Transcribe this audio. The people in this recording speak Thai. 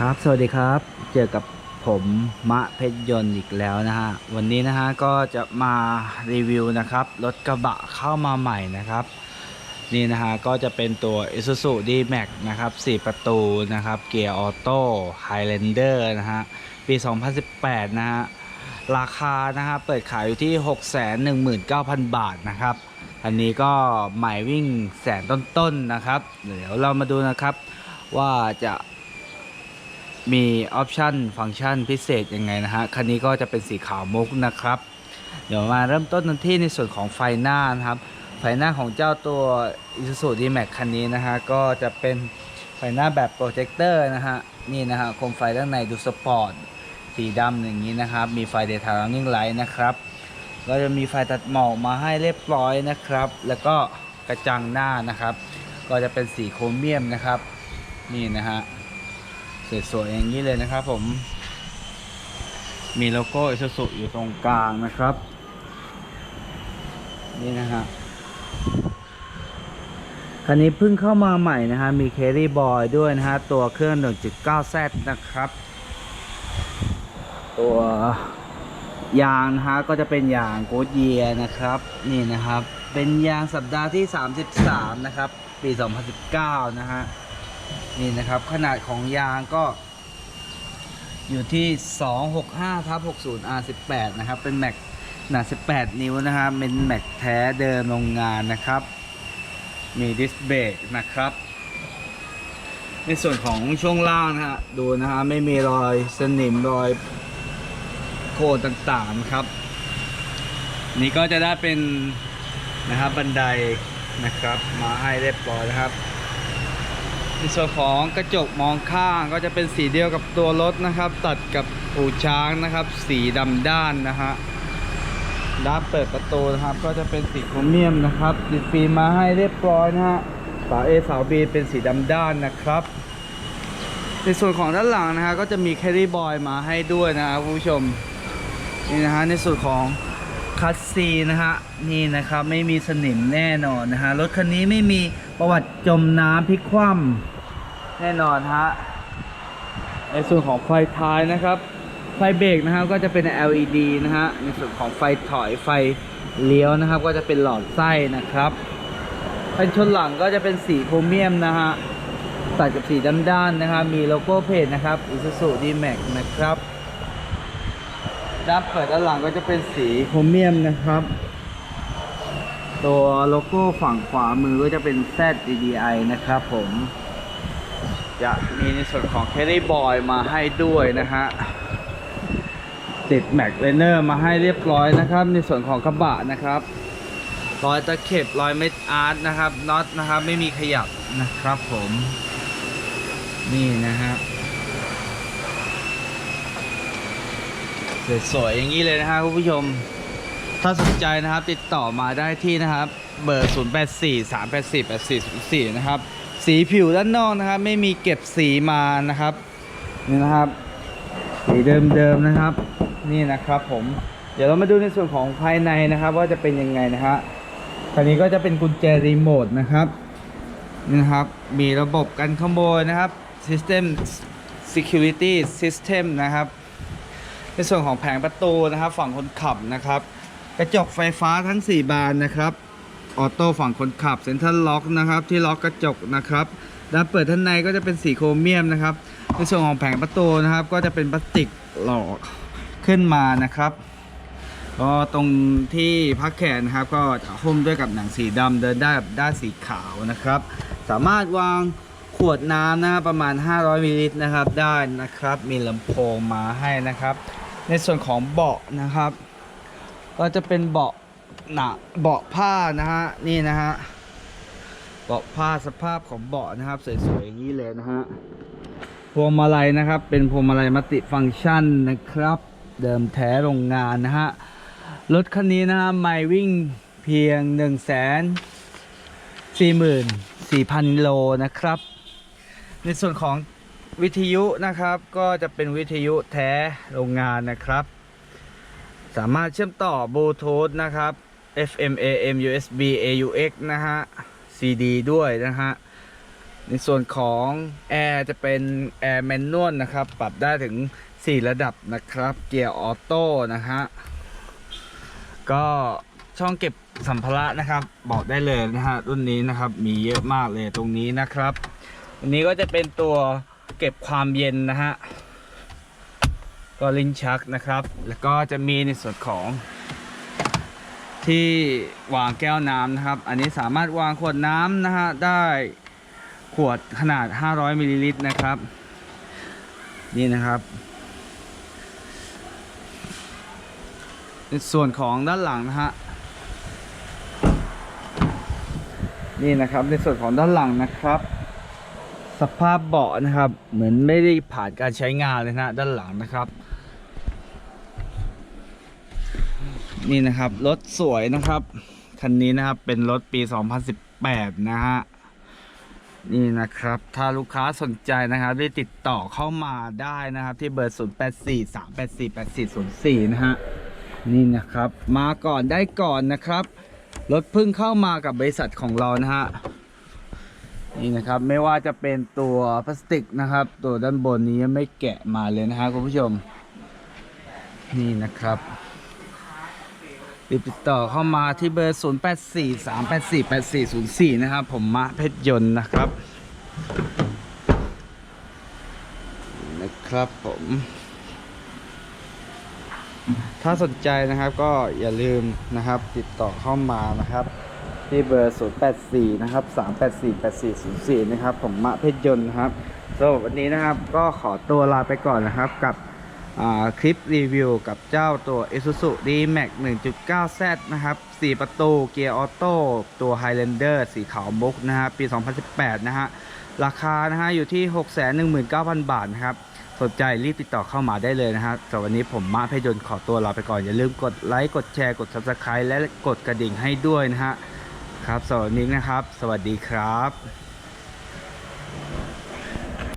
ครับ สวัสดีครับ เจอกับผมมะเพชรยนต์อีกแล้วนะฮะ วันนี้นะฮะก็จะมารีวิวนะครับ รถกระบะเข้ามาใหม่นะครับ นี่นะฮะก็จะเป็นตัว Isuzu D-Max นะครับ 4 ประตูนะครับ เกียร์ออโต้ Highlander นะฮะ ปี 2018 นะฮะ ราคานะฮะเปิดขายอยู่ที่ 619,000 บาทนะครับ อันนี้ก็ใหม่วิ่งแสนต้นๆนะครับ เดี๋ยวเรามาดูนะครับว่าจะ มีออปชันฟังก์ชันพิเศษยังไงนะฮะ คันนี้ก็จะเป็นสีขาวมุกนะครับ เดี๋ยวมาเริ่มต้นกันที่ในส่วนของไฟหน้านะครับ ไฟหน้าของเจ้าตัว Isuzu D-Max คันนี้นะฮะ ก็จะเป็นไฟหน้าแบบโปรเจคเตอร์นะฮะ นี่นะฮะ โคมไฟด้านในดูสปอร์ต สีดำอย่างนี้นะครับ มีไฟ Daytime Running Light นะครับก็จะมีไฟตัดหมอกมาให้เรียบร้อยนะครับ แล้วก็กระจังหน้านะครับ ก็จะเป็นสีโครเมียมนะครับ นี่นะฮะ สวยๆอย่างนี้เลยนะครับ ผม มีโลโก้อิซูซุอยู่ตรงกลางนะครับ นี่นะฮะคันนี้เพิ่งเข้ามาใหม่นะฮะ มีเครี่บอยด้วยนะฮะ ตัวเครื่อง 1.9Z นะครับ ตัวยางนะฮะ ก็จะเป็นยางโกดเยียนะครับ นี่นะครับ เป็นยางสัปดาห์ที่ 33 นะครับ ปี 2019 นะฮะ นี่นะครับ ขนาดของยางก็อยู่ที่ 265ทับ60 R18 นะครับ เป็นแม็กขนาด18 นิ้วนะครับ เป็นแม็กแท้เดิมโรงงานนะครับ มีดิสเบรกนะครับ ในส่วนของช่วงล่างนะฮะ ดูนะฮะ ไม่มีรอยสนิมรอยโคต่างๆครับ นี่ก็จะได้เป็นนะครับบันไดนะครับ มาให้เรียบร้อยนะครับ ในส่วนของกระจกมองข้างก็จะเป็นสีเดียวกับตัวรถนะครับ ตัดกับหูช้างนะครับ สีดำด้านนะฮะด้านเปิดประตูนะครับ ก็จะเป็นสีโครเมียมนะครับติดฟิล์มมาให้เรียบร้อยนะฮะเสา A เสา B เป็นสีดำด้านนะครับ ในส่วนของด้านหลังนะฮะก็จะมีแครี่บอยมาให้ด้วยนะครับผู้ชมนี่นะฮะในส่วนของ คัสซีนะฮะนี่นะครับไม่มีสนิมแน่นอนนะฮะรถคันนี้ไม่มีประวัติจมน้ำพลิกคว่ำแน่นอนฮะในส่วนของไฟท้ายนะครับ ไฟเบรกนะครับก็จะเป็น LED นะฮะในส่วนของไฟถอยไฟเลี้ยวนะครับ ก็จะเป็นหลอดไส้นะครับกันชนหลังก็จะเป็นสีโครเมียมนะฮะตัดกับสีด้านๆนะครับมีโลโก้เพจนะครับ Isuzu D-Max นะครับ ด้านเปิดด้านหลังก็จะเป็นสีโครเมียมนะครับ ตัวโลโก้ฝั่งขวามือก็จะเป็น ZDDI นะครับผมจะมีในส่วนของ c a r r y Boy มาให้ด้วยนะฮะติดแม็กเลเนอร์มาให้เรียบร้อยนะครับ ในส่วนของกระบะนะครับรอยตะเข็บรอยเม็ดอาร์ตนะครับน็อตนะครับไม่มีขยับนะครับผม นี่นะฮะ สวยๆอย่างนี้เลยนะฮะคุณผู้ชม ถ้าสนใจนะครับติดต่อมาได้ที่นะครับ เบอร์ 0 8 4 3 8 4 8 4 0 4 นะครับ สีผิวด้านนอกนะครับ ไม่มีเก็บสีมานะครับ นี่นะครับ สีเดิมๆนะครับ นี่นะครับผม เดี๋ยวเรามาดูในส่วนของภายในนะครับ ว่าจะเป็นยังไงนะฮะคันนี้ก็จะเป็นกุญแจรีโมทนะครับนี่นะครับมีระบบกันขโมยนะครับ System Security System นะครับ ในส่วนของแผงประตูนะครับ ฝั่งคนขับนะครับ กระจกไฟฟ้าทั้ง 4 บานนะครับออโต้ฝั่งคนขับเซ็นทรัลล็อกนะครับ ที่ล็อกกระจกนะครับด้านเปิดท่านในก็จะเป็นสีโครเมียมนะครับ ในส่วนของแผงประตูนะครับ ก็จะเป็นพลาสติกหลอกขึ้นมานะครับก็ตรงที่พักแขนนะครับ ก็จะหุ้มด้วยกับหนังสีดำเดินได้กับด้านสีขาวนะครับ สามารถวางขวดน้ำนะครับประมาณ 500มิลลิลิตรนะครับ ได้นะครับ มีลำโพงมาให้นะครับ ในส่วนของเบาะนะครับ ก็จะเป็นเบาะหนาเบาะผ้านะฮะนี่นะฮะเบาะผ้าสภาพของเบาะนะครับสวยๆอย่างนี้เลยนะฮะพวงมาลัยนะครับ เป็นพวงมาลัยมัลติฟังก์ชันนะครับ เดิมแท้โรงงานนะฮะรถคันนี้นะฮะไม่วิ่งเพียง 1 4 4 0 0 0 โลนะครับ ในส่วนของ วิทยุนะครับก็จะเป็นวิทยุแท้โรงงานนะครับ สามารถเชื่อมต่อบลูทูธนะครับ FM AM USB AUX นะฮะ CD ด้วยนะฮะ ในส่วนของแอร์จะเป็นแอร์แมนนวลนะครับ ปรับได้ถึง 4 ระดับนะครับ เกียร์ออโต้นะฮะ ก็ช่องเก็บสัมภาระนะครับ บอกได้เลยนะฮะ รุ่นนี้นะครับ มีเยอะมากเลยตรงนี้นะครับอันนี้ก็จะเป็นตัว เก็บความเย็นนะฮะ ก็ลิ้นชักนะครับ แล้วก็จะมีในส่วนของที่วางแก้วน้ำนะครับ อันนี้สามารถวางขวดน้ำนะฮะ ได้ขวดขนาด 500มิลลิลิตรนะครับ นี่นะครับในส่วนของด้านหลังนะฮะ นี่นะครับในส่วนของด้านหลังนะครับ สภาพเบาะนะครับ เหมือนไม่ได้ผ่านการใช้งานเลยนะด้านหลังนะครับ นี่นะครับรถสวยนะครับคันนี้นะครับเป็นรถปี 2018 นะฮะนี่นะครับ ถ้าลูกค้าสนใจนะครับได้ติดต่อเข้ามาได้นะครับ ที่เบอร์ 0843848404 นะฮะนี่นะครับ มาก่อนได้ก่อนนะครับรถเพิ่งเข้ามากับบริษัทของเรานะฮะ นี่นะครับไม่ว่าจะเป็นตัวพลาสติกนะครับ ตัวด้านบนนี้ไม่แกะมาเลยนะฮะคุณผู้ชม นี่นะครับติดต่อเข้ามาที่เบอร์ 0843848404 นะครับ ผมมะเพชรยนต์นะครับ นะครับผม ถ้าสนใจนะครับก็อย่าลืมนะครับ ติดต่อเข้ามานะครับ ที่เบอร์ 084 นะครับ 384 8404 นะครับ ผมมะเพชรยนต์นะครับสำหรับวันนี้นะครับก็ขอตัวลาไปก่อนนะครับกับคลิปรีวิวกับเจ้าตัว Isuzu D-Max 1.9Z นะครับ 4 ประตูเกียร์ออโต้ตัว Highlander สีขาวมุกนะฮะปี 2018 นะฮะ ราคานะฮะอยู่ที่ 619,000 บาทนะครับ สนใจรีบติดต่อเข้ามาได้เลยนะฮะสำหรับวันนี้ผมมาเพยนต์ขอตัวลาไปก่อน อย่าลืมกดไลค์ กดแชร์ กด Subscribe และกดกระดิ่งให้ด้วยนะฮะ ครับสวันนี้นะครับ สวัสดีครับ